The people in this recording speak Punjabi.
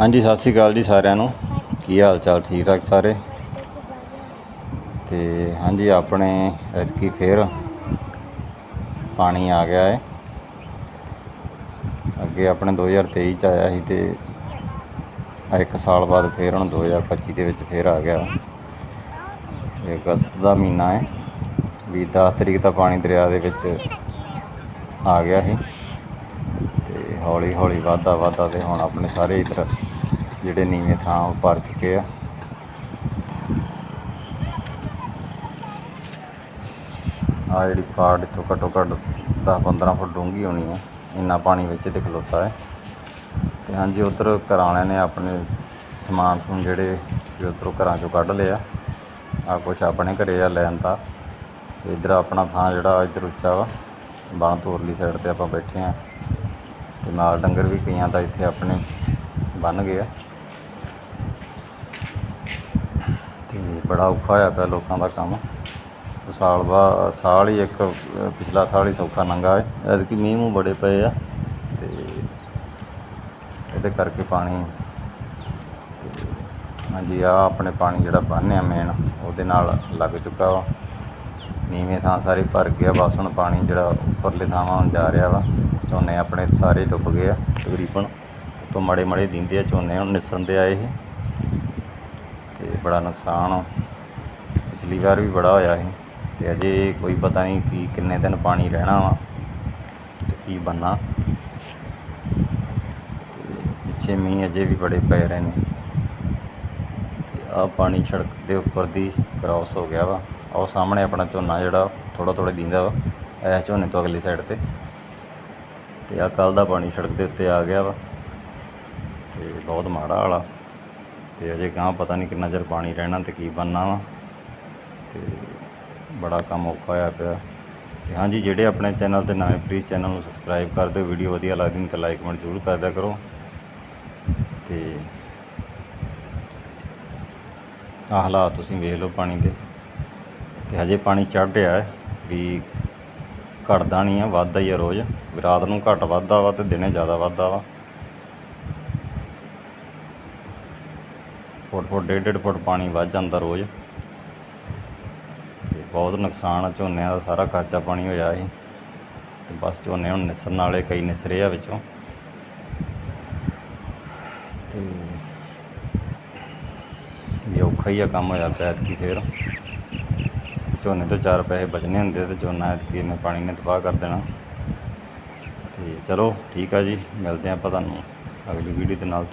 ਹਾਂਜੀ, ਸਤਿ ਸ਼੍ਰੀ ਅਕਾਲ ਜੀ ਸਾਰਿਆਂ ਨੂੰ। ਕੀ ਹਾਲ ਚਾਲ? ਠੀਕ ਠਾਕ ਸਾਰੇ? ਤੇ ਹਾਂਜੀ, ਆਪਣੇ ਐਤਕੀ ਫੇਰ ਪਾਣੀ ਆ ਗਿਆ ਹੈ ਅੱਗੇ ਆਪਣੇ 2023 ਚ ਆਇਆ ਸੀ ਤੇ ਇੱਕ ਸਾਲ ਬਾਅਦ ਫੇਰ ਹੁਣ 2025 ਦੇ ਵਿੱਚ ਫੇਰ ਆ ਗਿਆ। ਇਹ ਅਗਸਤ ਦਾ ਮਹੀਨਾ ਹੈ ਵੀ 10 ਤਰੀਕ ਦਾ ਪਾਣੀ ਦਰਿਆ ਦੇ ਵਿੱਚ ਆ ਗਿਆ ਸੀ। ਹੌਲੀ ਹੌਲੀ ਵਾਧਾ ਵਾਧਾ ਤੇ ਹੁਣ ਆਪਣੇ ਸਾਰੇ ਇਧਰ ਜਿਹੜੇ ਨੀਵੇਂ ਥਾਂ ਉਹ ਭਰ ਚੁੱਕੇ ਆ। ਆ ਜਿਹੜੀ ਕਾਰਡ ਇੱਥੋਂ ਘੱਟੋ ਘੱਟ 10 15 ਫੁੱਟ ਡੂੰਘੀ ਹੋਣੀ ਹੈ ਇੰਨਾ ਪਾਣੀ ਵਿੱਚ ਤੇ ਖਲੋਤਾ ਹੈ। ਤੇ ਹਾਂਜੀ, ਉਧਰ ਘਰਾਂ ਵਾਲਿਆਂ ਨੇ ਆਪਣੇ ਸਮਾਨ ਸਮੂਨ ਜਿਹੜੇ ਵੀ ਉੱਧਰੋਂ ਘਰਾਂ ਚੋਂ ਕੱਢ ਲਿਆ ਆ। ਕੁਛ ਆਪਣੇ ਘਰੇ ਆ ਲੈਣ ਦਾ। ਇਧਰ ਆਪਣਾ ਥਾਂ ਜਿਹੜਾ ਇੱਧਰ ਉੱਚਾ ਵਾ ਬਾਣ ਤੋਰਲੀ ਸਾਈਡ ਤੇ ਆਪਾਂ ਬੈਠੇ ਆ। ਤੇ ਨਾਲ ਡੰਗਰ ਵੀ ਕਈਆਂ ਦਾ ਇੱਥੇ ਆਪਣੇ ਬੰਨ ਗਏ ਆ। ਤੇ ਬੜਾ ਔਖਾ ਹੋਇਆ ਪਿਆ ਲੋਕਾਂ ਦਾ ਕੰਮ। ਸਾਲ ਬਾ, ਸਾਲ ਹੀ ਇੱਕ, ਪਿਛਲਾ ਸਾਲ ਹੀ ਸੌਖਾ ਲੰਘਾ ਹੈ ਐਤਕੀ ਮੀਂਹ ਮੂੰਹ ਬੜੇ ਪਏ ਆ ਤੇ ਇਹਦੇ ਕਰਕੇ ਪਾਣੀ ਤੇ ਹਾਂਜੀ ਆ ਆਪਣੇ ਪਾਣੀ ਜਿਹੜਾ ਬੰਨ੍ਹ ਮੇਨ ਉਹਦੇ ਨਾਲ ਲੱਗ ਚੁੱਕਾ ਵਾ। ਨੀਵੇਂ ਥਾਂ ਸਾਰੇ ਭਰ ਗਿਆ ਬਸ ਹੁਣ ਪਾਣੀ ਜਿਹੜਾ ਉੱਪਰਲੇ ਥਾਵਾਂ ਹੁਣ ਜਾ ਰਿਹਾ ਵਾ। ਝੋਨੇ ਆਪਣੇ ਸਾਰੇ ਡੁੱਬ ਗਏ ਆ, ਤਕਰੀਬਨ ਤੋਂ ਮਾੜੇ ਮਾੜੇ ਦਿੰਦੇ ਆ ਝੋਨੇ, ਹੁਣ ਨਿਸਰਨ ਦੇ ਆਏ ਸੀ ਤੇ ਬੜਾ ਨੁਕਸਾਨ ਪਿਛਲੀ ਵਾਰ ਵੀ ਬੜਾ ਹੋਇਆ ਸੀ ਤੇ ਅਜੇ ਕੋਈ ਪਤਾ ਨਹੀਂ ਕਿ, ਕਿੰਨੇ ਦਿਨ ਪਾਣੀ ਰਹਿਣਾ ਵਾ ਤੇ ਕੀ ਬੰਨਾ ਤੇ ਪਿੱਛੇ ਮੀਂਹ ਅਜੇ ਵੀ ਬੜੇ ਪੈ ਰਹੇ ਨੇ। ਤੇ ਆ ਪਾਣੀ ਸੜਕ ਦੇ ਉੱਪਰ ਦੀ ਕ੍ਰਾਸ ਹੋ ਗਿਆ ਵਾ। ਆਹ ਸਾਹਮਣੇ ਆਪਣਾ ਝੋਨਾ ਜਿਹੜਾ ਥੋੜਾ ਥੋੜਾ ਦਿੰਦਾ ਵਾ, ਇਹ ਝੋਨੇ ਤੋਂ ਅਗਲੀ ਸਾਈਡ ਤੇ। ਤੇ ਆ ਕੱਲ ਦਾ ਪਾਣੀ ਸੜਕ ਦੇ ਉੱਤੇ ਆ ਗਿਆ ਵਾ। ਤੇ ਬਹੁਤ ਮਾੜਾ ਹਾਲਾ ਤੇ ਅਜੇ ਗਾਂ ਪਤਾ ਨਹੀਂ ਕਿੰਨਾ ਚਿਰ ਪਾਣੀ ਰਹਿਣਾ ਤੇ ਕੀ ਬਣਨਾ ਵਾ। ਤੇ ਬੜਾ ਕੰਮ ਔਖਾ ਹੋਇਆ ਪਿਆ। ਤੇ ਹਾਂਜੀ, ਜਿਹੜੇ ਆਪਣੇ ਚੈਨਲ ਤੇ ਨਵੇਂ ਪਲੀਜ਼ ਚੈਨਲ ਨੂੰ ਸਬਸਕ੍ਰਾਈਬ ਕਰ ਦਿਓ। ਵੀਡੀਓ ਵਧੀਆ ਲੱਗਦੀ ਤਾਂ ਲਾਈਕ ਕਮੈਂਟ ਜ਼ਰੂਰ ਕਰ ਕਰੋ। ਤੇ ਆਹ ਹਾਲਾਤ ਤੁਸੀਂ ਵੇਖ ਲਓ ਪਾਣੀ ਦੇ। ਤੇ ਹਜੇ ਪਾਣੀ ਚੜ੍ਹ ਰਿਹਾ ਹੈ। ਵੀ ਘਟਦਾ ਨਹੀਂ ਆ, ਵੱਧਦਾ ਹੀ ਆ ਰੋਜ਼। ਰਾਤ ਨੂੰ ਘੱਟ ਵੱਧਦਾ ਵਾ ਤੇ ਦਿਨੇ ਜ਼ਿਆਦਾ ਵੱਧਦਾ ਵਾ। ਫੁੱਟ ਫੁੱਟ, ਡੇਢ ਡੇਢ ਫੁੱਟ ਪਾਣੀ ਵੱਧ ਜਾਂਦਾ ਰੋਜ਼। ਤੇ ਬਹੁਤ ਨੁਕਸਾਨ ਆ, ਝੋਨਿਆਂ ਦਾ ਸਾਰਾ ਖਰਚਾ ਪਾਣੀ ਹੋਇਆ ਸੀ। ਤੇ ਬਸ ਝੋਨੇ ਹੁਣ ਨਿਸਰਨ ਵਾਲੇ, ਕਈ ਨਿਸਰੇ ਆ ਵਿੱਚੋਂ। ਤੇ ਵੀ ਔਖਾ ਹੀ ਆ ਕੰਮ ਹੋਇਆ ਪਿਆ ਐਤਕੀ ਫੇਰ। ਝੋਨੇ ਤੋਂ ਚਾਰ ਪੈਸੇ ਬਚਣੇ ਹੁੰਦੇ ਤੇ ਝੋਨਾ ਐਤਕੀ ਨੇ ਪਾਣੀ ਨੇ ਤਬਾਹ ਕਰ ਦੇਣਾ। ਅਤੇ ਚਲੋ ਠੀਕ ਆ ਜੀ ਮਿਲਦੇ ਹਾਂ ਆਪਾਂ ਤੁਹਾਨੂੰ ਅਗਲੀ ਵੀਡੀਓ ਦੇ ਨਾਲ।